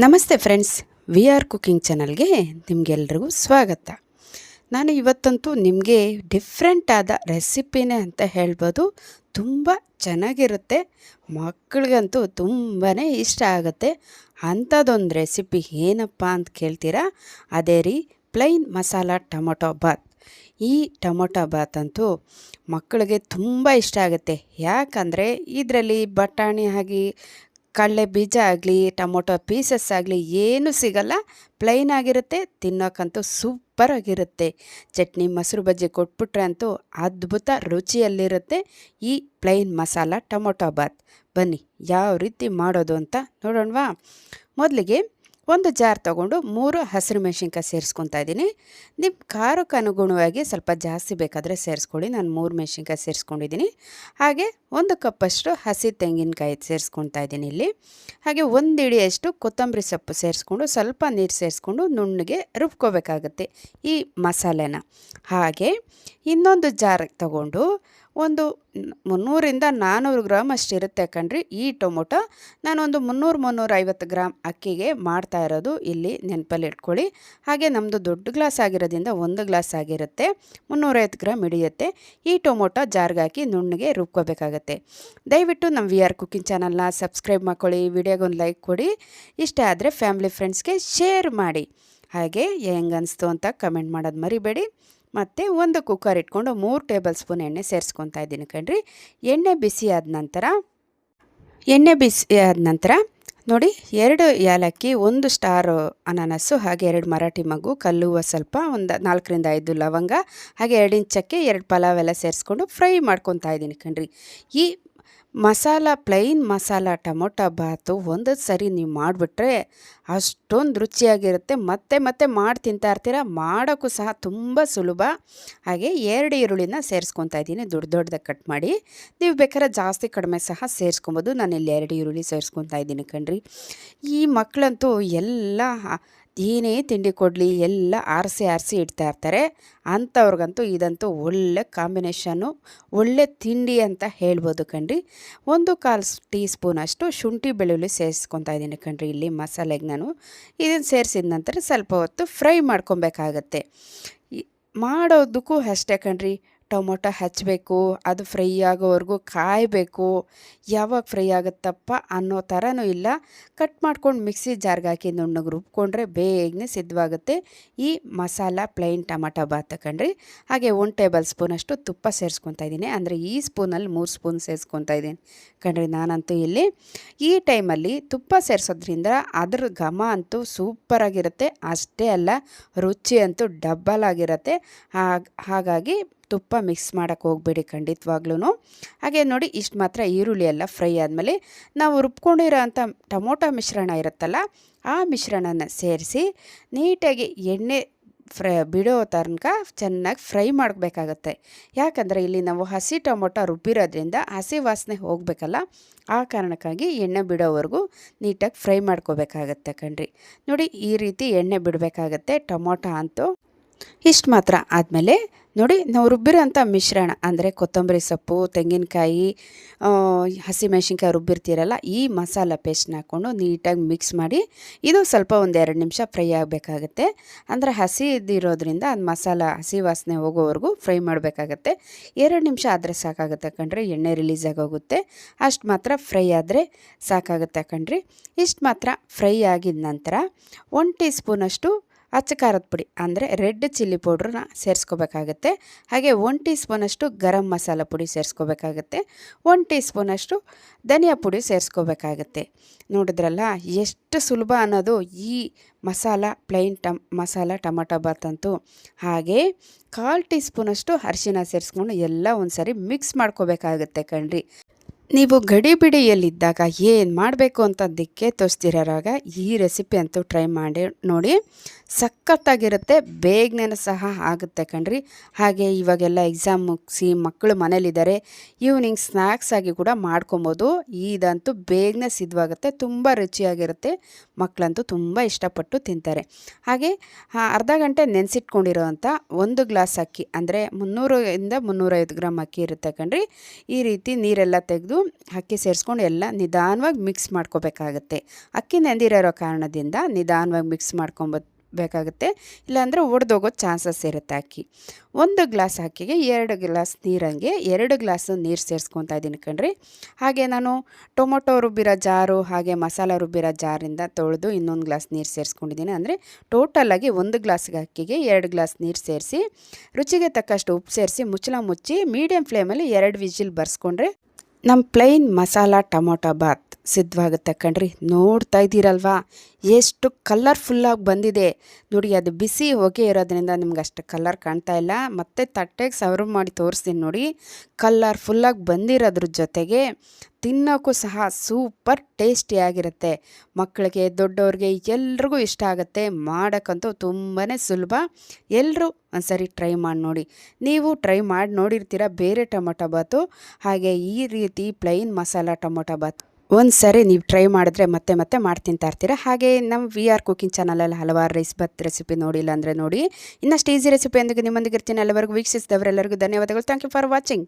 ನಮಸ್ತೆ friends, V R cooking ಚಾನಲ್ಗೆ ನಿಮಗೆಲ್ರಿಗೂ ಸ್ವಾಗತ. ನಾನು ಇವತ್ತಂತೂ ನಿಮಗೆ ಡಿಫ್ರೆಂಟ್ ಆದ ರೆಸಿಪಿನೇ ಅಂತ ಹೇಳ್ಬೋದು. ತುಂಬ ಚೆನ್ನಾಗಿರುತ್ತೆ. ಮಕ್ಕಳಿಗಂತೂ ತುಂಬಾ ಇಷ್ಟ ಆಗುತ್ತೆ. ಅಂಥದ್ದೊಂದು ರೆಸಿಪಿ ಏನಪ್ಪ ಅಂತ ಕೇಳ್ತೀರಾ? ಅದೇ ರೀ, ಪ್ಲೈನ್ ಮಸಾಲ ಟೊಮೊಟೊ ಬಾತ್. ಈ ಟೊಮೊಟೊ ಬಾತ್ ಅಂತೂ ಮಕ್ಕಳಿಗೆ ತುಂಬ ಇಷ್ಟ ಆಗುತ್ತೆ. ಯಾಕಂದರೆ ಇದರಲ್ಲಿ ಬಟಾಣಿ ಆಗಿ ಕಡಲೆ ಬೀಜ ಆಗಲಿ, ಟೊಮೊಟೊ ಪೀಸಸ್ ಆಗಲಿ ಏನೂ ಸಿಗಲ್ಲ. ಪ್ಲೈನ್ ಆಗಿರುತ್ತೆ ತಿನ್ನೋಕ್ಕಂತೂ ಸೂಪರ್ ಆಗಿರುತ್ತೆ. ಚಟ್ನಿ ಮೊಸರು ಬಜ್ಜಿ ಕೊಟ್ಬಿಟ್ರೆ ಅಂತೂ ಅದ್ಭುತ ರುಚಿಯಲ್ಲಿರುತ್ತೆ. ಈ ಪ್ಲೈನ್ ಮಸಾಲ ಟೊಮೊಟೊ ಬಾತ್. ಬನ್ನಿ, ಯಾವ ರೀತಿ ಮಾಡೋದು ಅಂತ ನೋಡೋಣವಾ? ಮೊದಲಿಗೆ ಒಂದು ಜಾರ್ ತೊಗೊಂಡು ಮೂರು ಹಸಿರು ಮೆಣಸಿನ್ಕಾಯಿ ಸೇರಿಸ್ಕೊತಾ ಇದ್ದೀನಿ. ನಿಮ್ಮ ಖಾರಕ್ಕೆ ಅನುಗುಣವಾಗಿ ಸ್ವಲ್ಪ ಜಾಸ್ತಿ ಬೇಕಾದರೆ ಸೇರಿಸ್ಕೊಳ್ಳಿ. ನಾನು ಮೂರು ಮೆಣಸಿನ್ಕಾಯಿ ಸೇರಿಸ್ಕೊಂಡಿದ್ದೀನಿ. ಹಾಗೆ ಒಂದು ಕಪ್ಪಷ್ಟು ಹಸಿ ತೆಂಗಿನಕಾಯಿ ಸೇರಿಸ್ಕೊತಾ ಇದ್ದೀನಿ ಇಲ್ಲಿ. ಹಾಗೆ ಒಂದು ಇಡಿಯಷ್ಟು ಕೊತ್ತಂಬರಿ ಸೊಪ್ಪು ಸೇರಿಸ್ಕೊಂಡು ಸ್ವಲ್ಪ ನೀರು ಸೇರಿಸ್ಕೊಂಡು ನುಣ್ಣಗೆ ರುಬ್ಕೋಬೇಕಾಗತ್ತೆ ಈ ಮಸಾಲೆನ. ಹಾಗೆ ಇನ್ನೊಂದು ಜಾರ್ ತಗೊಂಡು ಒಂದು ಮುನ್ನೂರಿಂದ ನಾನ್ನೂರು ಗ್ರಾಮ್ ಅಷ್ಟಿರುತ್ತೆ ಕಣ್ರಿ. ಈ ಟೊಮೊಟೊ ನಾನೊಂದು ಮುನ್ನೂರು ಮುನ್ನೂರೈವತ್ತು ಗ್ರಾಮ್ ಅಕ್ಕಿಗೆ ಮಾಡ್ತಾ ಇರೋದು. ಇಲ್ಲಿ ನೆನಪಲ್ಲಿ ಇಟ್ಕೊಳ್ಳಿ. ಹಾಗೆ ನಮ್ಮದು ದೊಡ್ಡ ಗ್ಲಾಸ್ ಆಗಿರೋದ್ರಿಂದ ಒಂದು ಗ್ಲಾಸ್ ಆಗಿರುತ್ತೆ. ಮುನ್ನೂರೈವತ್ತು ಗ್ರಾಮ್ ಹಿಡಿಯುತ್ತೆ. ಈ ಟೊಮೊಟೊ ಜಾರ್ಗೆ ಹಾಕಿ ನುಣ್ಣಗೆ ರುಬ್ಕೋಬೇಕಾಗತ್ತೆ. ದಯವಿಟ್ಟು ನಮ್ಮ ವಿ ಆರ್ ಕುಕಿಂಗ್ ಚಾನಲ್ನ ಸಬ್ಸ್ಕ್ರೈಬ್ ಮಾಡ್ಕೊಳ್ಳಿ. ವಿಡಿಯೋಗೊಂದು ಲೈಕ್ ಕೊಡಿ. ಇಷ್ಟ ಆದರೆ ಫ್ಯಾಮಿಲಿ ಫ್ರೆಂಡ್ಸ್ಗೆ ಶೇರ್ ಮಾಡಿ. ಹಾಗೆ ಹೆಂಗನ್ನಿಸ್ತು ಅಂತ ಕಮೆಂಟ್ ಮಾಡೋದು ಮರಿಬೇಡಿ. ಮತ್ತು ಒಂದು ಕುಕ್ಕರ್ ಇಟ್ಕೊಂಡು ಮೂರು ಟೇಬಲ್ ಸ್ಪೂನ್ ಎಣ್ಣೆ ಸೇರಿಸ್ಕೊತಾ ಇದ್ದೀನಿ ಕಣ್ರಿ. ಎಣ್ಣೆ ಬಿಸಿ ಆದ ನಂತರ, ಎಣ್ಣೆ ಬಿಸಿ ಆದ ನಂತರ ನೋಡಿ, ಎರಡು ಏಲಕ್ಕಿ, ಒಂದು ಸ್ಟಾರ್ ಅನಾನಸ್ಸು, ಹಾಗೆ ಎರಡು ಮರಾಠಿ ಮಗು ಕಲ್ಲುವ ಸ್ವಲ್ಪ, ಒಂದು ನಾಲ್ಕರಿಂದ ಐದು ಲವಂಗ, ಹಾಗೆ ಎರಡು ಇಂಚಕ್ಕೆ ಎರಡು ಪಲಾವ್ ಎಲ್ಲ ಸೇರಿಸ್ಕೊಂಡು ಫ್ರೈ ಮಾಡ್ಕೊತಾ ಇದ್ದೀನಿ ಕಣ್ರಿ. ಈ ಮಸಾಲ ಪ್ಲೈನ್ ಮಸಾಲ ಟೊಮೊಟೊ ಬಾತು ಒಂದು ಸರಿ ನೀವು ಮಾಡಿಬಿಟ್ರೆ ಅಷ್ಟೊಂದು ರುಚಿಯಾಗಿರುತ್ತೆ. ಮತ್ತೆ ಮತ್ತೆ ಮಾಡಿ ತಿಂತಾ ಇರ್ತೀರ? ಮಾಡೋಕ್ಕೂ ಸಹ ತುಂಬ ಸುಲಭ. ಹಾಗೆ ಎರಡು ಈರುಳ್ಳಿನ ಸೇರಿಸ್ಕೊತಾ ಇದ್ದೀನಿ. ದೊಡ್ಡ ದೊಡ್ಡದಾಗಿ ಕಟ್ ಮಾಡಿ. ನೀವು ಬೇಕಾದ್ರೆ ಜಾಸ್ತಿ ಕಡಿಮೆ ಸಹ ಸೇರಿಸ್ಕೊಬೋದು. ನಾನು ಇಲ್ಲಿ ಎರಡು ಈರುಳ್ಳಿ ಸೇರಿಸ್ಕೊತಾ ಇದ್ದೀನಿ ಕಣ್ರಿ. ಈ ಮಕ್ಕಳಂತೂ ಎಲ್ಲ ಏನೇ ತಿಂಡಿ ಕೊಡಲಿ, ಎಲ್ಲ ಆರಿಸಿ ಆರಿಸಿ ಇಡ್ತಾ ಇರ್ತಾರೆ. ಅಂಥವ್ರಿಗಂತೂ ಇದಂತೂ ಒಳ್ಳೆ ಕಾಂಬಿನೇಷನ್ನು, ಒಳ್ಳೆ ತಿಂಡಿ ಅಂತ ಹೇಳ್ಬೋದು ಕಣ್ರಿ. ಒಂದು ಕಾಲು ಟೀ ಸ್ಪೂನಷ್ಟು ಶುಂಠಿ ಬೆಳ್ಳುಳ್ಳಿ ಸೇರಿಸ್ಕೊತಾ ಇದ್ದೀನಿ ಕಣ್ರಿ. ಇಲ್ಲಿ ಮಸಾಲೆಗೆ ನಾನು ಇದನ್ನು ಸೇರಿಸಿದ ನಂತರ ಸ್ವಲ್ಪ ಹೊತ್ತು ಫ್ರೈ ಮಾಡ್ಕೊಬೇಕಾಗತ್ತೆ. ಮಾಡೋದಕ್ಕೂ ಅಷ್ಟೇ ಕಣ್ರಿ. ಟೊಮೊಟೊ ಹಚ್ಚಬೇಕು ಅದು ಫ್ರೈ ಆಗೋವರೆಗೂ ಕಾಯಬೇಕು. ಯಾವಾಗ ಫ್ರೈ ಆಗುತ್ತಪ್ಪ ಅನ್ನೋ ಥರನೂ ಇಲ್ಲ. ಕಟ್ ಮಾಡ್ಕೊಂಡು ಮಿಕ್ಸಿ ಜಾರ್ಗೆ ಹಾಕಿ ನುಣ್ಣಗೆ ರುಬ್ಕೊಂಡ್ರೆ ಬೇಗನೆ ಸಿದ್ಧವಾಗುತ್ತೆ. ಈ ಮಸಾಲ ಪ್ಲೈನ್ ಟೊಮೊಟೊ ಬಾತ್ ಕಣ್ರಿ. ಹಾಗೆ ಒನ್ ಟೇಬಲ್ ಸ್ಪೂನಷ್ಟು ತುಪ್ಪ ಸೇರಿಸ್ಕೊತಾ ಇದ್ದೀನಿ. ಅಂದರೆ ಈ ಸ್ಪೂನಲ್ಲಿ ಮೂರು ಸ್ಪೂನ್ ಸೇರಿಸ್ಕೊತಾ ಇದ್ದೀನಿ. ಕಣ್ರಿ, ನಾನಂತೂ ಇಲ್ಲಿ ಈ ಟೈಮಲ್ಲಿ ತುಪ್ಪ ಸೇರಿಸೋದ್ರಿಂದ ಅದ್ರ ಘಮ ಅಂತೂ ಸೂಪರಾಗಿರುತ್ತೆ. ಅಷ್ಟೇ ಅಲ್ಲ, ರುಚಿ ಅಂತೂ ಡಬ್ಬಲ್ ಆಗಿರುತ್ತೆ. ಹಾಗಾಗಿ ತುಪ್ಪ ಮಿಕ್ಸ್ ಮಾಡೋಕ್ಕೆ ಹೋಗಬೇಡಿ ಖಂಡಿತವಾಗ್ಲೂ ಹಾಗೆ ನೋಡಿ ಇಷ್ಟು ಮಾತ್ರ ಈರುಳ್ಳಿ ಎಲ್ಲ ಫ್ರೈ ಆದಮೇಲೆ ನಾವು ರುಬ್ಕೊಂಡಿರೋ ಅಂಥ ಟೊಮೊಟೊ ಮಿಶ್ರಣ ಇರುತ್ತಲ್ಲ, ಆ ಮಿಶ್ರಣನ ಸೇರಿಸಿ ನೀಟಾಗಿ ಎಣ್ಣೆ ಫ್ರೈ ಬಿಡೋ ತನಕ ಚೆನ್ನಾಗಿ ಫ್ರೈ ಮಾಡಬೇಕಾಗತ್ತೆ. ಯಾಕಂದರೆ ಇಲ್ಲಿ ನಾವು ಹಸಿ ಟೊಮೊಟೊ ರುಬ್ಬಿರೋದ್ರಿಂದ ಹಸಿ ವಾಸನೆ ಹೋಗಬೇಕಲ್ಲ, ಆ ಕಾರಣಕ್ಕಾಗಿ ಎಣ್ಣೆ ಬಿಡೋವರೆಗೂ ನೀಟಾಗಿ ಫ್ರೈ ಮಾಡ್ಕೋಬೇಕಾಗತ್ತೆ ಕಣ್ರಿ. ನೋಡಿ ಈ ರೀತಿ ಎಣ್ಣೆ ಬಿಡಬೇಕಾಗತ್ತೆ ಟೊಮೊಟೊ ಅಂತೂ. ಇಷ್ಟು ಮಾತ್ರ ಆದಮೇಲೆ ನೋಡಿ ನಾವು ರುಬ್ಬಿರೋಂಥ ಮಿಶ್ರಣ, ಅಂದರೆ ಕೊತ್ತಂಬರಿ ಸೊಪ್ಪು, ತೆಂಗಿನಕಾಯಿ ಹಸಿಮೆಣ್ಸಿನ್ಕಾಯಿ ರುಬ್ಬಿರ್ತೀರಲ್ಲ, ಈ ಮಸಾಲ ಪೇಸ್ಟ್ನ ಹಾಕ್ಕೊಂಡು ನೀಟಾಗಿ ಮಿಕ್ಸ್ ಮಾಡಿ, ಇದು ಸ್ವಲ್ಪ ಒಂದು ಎರಡು ನಿಮಿಷ ಫ್ರೈ ಆಗಬೇಕಾಗತ್ತೆ. ಅಂದರೆ ಹಸಿ ಇದ್ದಿರೋದ್ರಿಂದ ಅದು ಮಸಾಲ, ಹಸಿ ವಾಸನೆ ಹೋಗೋವರೆಗೂ ಫ್ರೈ ಮಾಡಬೇಕಾಗತ್ತೆ. ಎರಡು ನಿಮಿಷ ಆದರೆ ಸಾಕಾಗುತ್ತೆ ಕಣ್ರಿ, ಎಣ್ಣೆ ರಿಲೀಸ್ ಆಗೋಗುತ್ತೆ. ಅಷ್ಟು ಮಾತ್ರ ಫ್ರೈ ಆದರೆ ಸಾಕಾಗುತ್ತೆ ಕಣ್ರಿ. ಇಷ್ಟು ಮಾತ್ರ ಫ್ರೈ ಆಗಿದ ನಂತರ ಒನ್ ಟೀ ಸ್ಪೂನಷ್ಟು ಅಚ್ಚ ಖಾರದ ಪುಡಿ ಅಂದರೆ ರೆಡ್ ಚಿಲ್ಲಿ ಪೌಡ್ರನ್ನ ಸೇರಿಸ್ಕೋಬೇಕಾಗತ್ತೆ. ಹಾಗೆ ಒನ್ ಟೀ ಸ್ಪೂನಷ್ಟು ಗರಂ ಮಸಾಲ ಪುಡಿ ಸೇರಿಸ್ಕೋಬೇಕಾಗತ್ತೆ. ಒನ್ ಟೀ ಸ್ಪೂನಷ್ಟು ಧನಿಯಾ ಪುಡಿ ಸೇರಿಸ್ಕೋಬೇಕಾಗತ್ತೆ. ನೋಡಿದ್ರಲ್ಲ, ಎಷ್ಟು ಸುಲಭ ಅನ್ನೋದು ಈ ಮಸಾಲ ಪ್ಲೈನ್ ಟಮ್ ಮಸಾಲ ಟೊಮಟೊ ಬಾತ್ ಅಂತೂ. ಹಾಗೆ ಕಾಲು ಟೀ ಸ್ಪೂನಷ್ಟು ಅರಿಶಿನ ಸೇರಿಸ್ಕೊಂಡು ಎಲ್ಲ ಒಂದು ಮಿಕ್ಸ್ ಮಾಡ್ಕೋಬೇಕಾಗತ್ತೆ ಕಣ್ರಿ. ನೀವು ಗಡಿ ಬಿಡಿಯಲ್ಲಿದ್ದಾಗ ಏನು ಮಾಡಬೇಕು ಅಂತ ದಿಕ್ಕೆ ತೋರಿಸ್ತಿರೋರಾಗ ಈ ರೆಸಿಪಿ ಅಂತೂ ಟ್ರೈ ಮಾಡಿ ನೋಡಿ. ಸಖತ್ತಾಗಿರುತ್ತೆ ಬೇಗನೆ ಸಹ ಆಗುತ್ತೆ ಕಣ್ರಿ. ಹಾಗೆ ಇವಾಗೆಲ್ಲ ಎಕ್ಸಾಮ್ ಮುಗಿಸಿ ಮಕ್ಕಳು ಮನೇಲಿದ್ದಾರೆ ಈವ್ನಿಂಗ್ ಸ್ನ್ಯಾಕ್ಸ್ ಆಗಿ ಕೂಡ ಮಾಡ್ಕೊಬೋದು. ಇದಂತೂ ಬೇಗನೆ ಸಿದ್ಧವಾಗುತ್ತೆ ತುಂಬ ರುಚಿಯಾಗಿರುತ್ತೆ. ಮಕ್ಕಳಂತೂ ತುಂಬ ಇಷ್ಟಪಟ್ಟು ತಿಂತಾರೆ. ಹಾಗೆ ಅರ್ಧ ಗಂಟೆ ನೆನೆಸಿಟ್ಕೊಂಡಿರೋವಂಥ ಒಂದು ಗ್ಲಾಸ್ ಅಕ್ಕಿ, ಅಂದರೆ ಮುನ್ನೂರಿಂದ ಮುನ್ನೂರೈವತ್ತು ಗ್ರಾಮ್ ಅಕ್ಕಿ ಇರುತ್ತೆ ಕಣ್ರಿ. ಈ ರೀತಿ ನೀರೆಲ್ಲ ತೆಗೆದು ಅಕ್ಕಿ ಸೇರಿಸ್ಕೊಂಡು ಎಲ್ಲ ನಿಧಾನವಾಗಿ ಮಿಕ್ಸ್ ಮಾಡ್ಕೋಬೇಕಾಗತ್ತೆ. ಅಕ್ಕಿ ನೆಂದಿರೋ ಕಾರಣದಿಂದ ನಿಧಾನವಾಗಿ ಮಿಕ್ಸ್ ಮಾಡ್ಕೊಂಬ ಬೇಕಾಗುತ್ತೆ. ಇಲ್ಲಾಂದರೆ ಒಡೆದೋಗೋ ಚಾನ್ಸಸ್ ಇರುತ್ತೆ ಅಕ್ಕಿ. ಒಂದು ಗ್ಲಾಸ್ ಅಕ್ಕಿಗೆ ಎರಡು ಗ್ಲಾಸ್ ನೀರಂಗೆ ಎರಡು ಗ್ಲಾಸ್ ನೀರು ಸೇರಿಸ್ಕೊತಾ ಇದ್ದೀನಿ ಕಣ್ರಿ. ಹಾಗೆ ನಾನು ಟೊಮೊಟೊ ರುಬ್ಬಿರೋ ಜಾರು, ಹಾಗೆ ಮಸಾಲ ರುಬ್ಬಿರೋ ಜಾರಿಂದ ತೊಳೆದು ಇನ್ನೊಂದು ಗ್ಲಾಸ್ ನೀರು ಸೇರಿಸ್ಕೊಂಡಿದ್ದೀನಿ. ಅಂದರೆ ಟೋಟಲಾಗಿ ಒಂದು ಗ್ಲಾಸ್ಗೆ ಅಕ್ಕಿಗೆ ಎರಡು ಗ್ಲಾಸ್ ನೀರು ಸೇರಿಸಿ, ರುಚಿಗೆ ತಕ್ಕಷ್ಟು ಉಪ್ಪು ಸೇರಿಸಿ ಮುಚ್ಚಳ ಮುಚ್ಚಿ ಮೀಡಿಯಮ್ ಫ್ಲೇಮಲ್ಲಿ ಎರಡು ವಿಜಿಲ್ ಬರ್ಸ್ಕೊಂಡ್ರೆ ನಮ್ಮ ಪ್ಲೈನ್ ಮಸಾಲ ಟೊಮೊಟೊ ಬಾತ್ ಸಿದ್ಧವಾಗುತ್ತೆ ಕಣ್ರಿ. ನೋಡ್ತಾ ಇದ್ದೀರಲ್ವಾ? ಎಷ್ಟು ಕಲರ್ಫುಲ್ಲಾಗಿ ಬಂದಿದೆ. ನೋಡಿ, ಅದು ಬಿಸಿ ಹೊಗೆ ಇರೋದ್ರಿಂದ ನಿಮ್ಗೆ ಅಷ್ಟು ಕಲರ್ ಕಾಣ್ತಾ ಇಲ್ಲ. ಮತ್ತು ತಟ್ಟೆಗೆ ಸರ್ವ್ ಮಾಡಿ ತೋರಿಸ್ತೀನಿ ನೋಡಿ. ಕಲರ್ಫುಲ್ಲಾಗಿ ಬಂದಿರೋದ್ರ ಜೊತೆಗೆ ತಿನ್ನೋಕ್ಕೂ ಸಹ ಸೂಪರ್ ಟೇಸ್ಟಿಯಾಗಿರುತ್ತೆ. ಮಕ್ಕಳಿಗೆ, ದೊಡ್ಡವ್ರಿಗೆ ಎಲ್ರಿಗೂ ಇಷ್ಟ ಆಗುತ್ತೆ. ಮಾಡೋಕ್ಕಂತೂ ತುಂಬಾ ಸುಲಭ. ಎಲ್ಲರೂ ಒಂದ್ಸರಿ ಟ್ರೈ ಮಾಡಿ ನೋಡಿ. ನೀವು ಟ್ರೈ ಮಾಡಿ ನೋಡಿರ್ತೀರ ಬೇರೆ ಟೊಮೊಟೊ ಬಾತು, ಹಾಗೆ ಈ ರೀತಿ ಪ್ಲೈನ್ ಮಸಾಲ ಟೊಮೊಟೊ ಬಾತ್. ಒಂದು ಸರಿ ನೀವು ಟ್ರೈ ಮಾಡಿದ್ರೆ ಮತ್ತೆ ಮತ್ತೆ ಮಾಡಿ ತಿಂತಾ ಇರ್ತೀರ. ಹಾಗೆ ನಮ್ಮ ವಿ ಆರ್ ಕುಕಿಂಗ್ ಚಾನಲಲ್ಲಿ ಹಲವಾರು ರೈಸ್ ಬತ್ ರೆಸಿಪಿ ನೋಡಿಲ್ಲ ಅಂದರೆ ನೋಡಿ. ಇನ್ನಷ್ಟು ಈಸಿ ರೆಸಿಪಿ ಎಂದಿಗೆ ನಿಮ್ಮೊಂದಿಗೆ ಇರ್ತೀನಿ. ಎಲ್ಲವರೆಗೂ ವೀಕ್ಷಿಸಿದವರೆಲ್ಲರಿಗೂ ಧನ್ಯವಾದಗಳು. Thank you for watching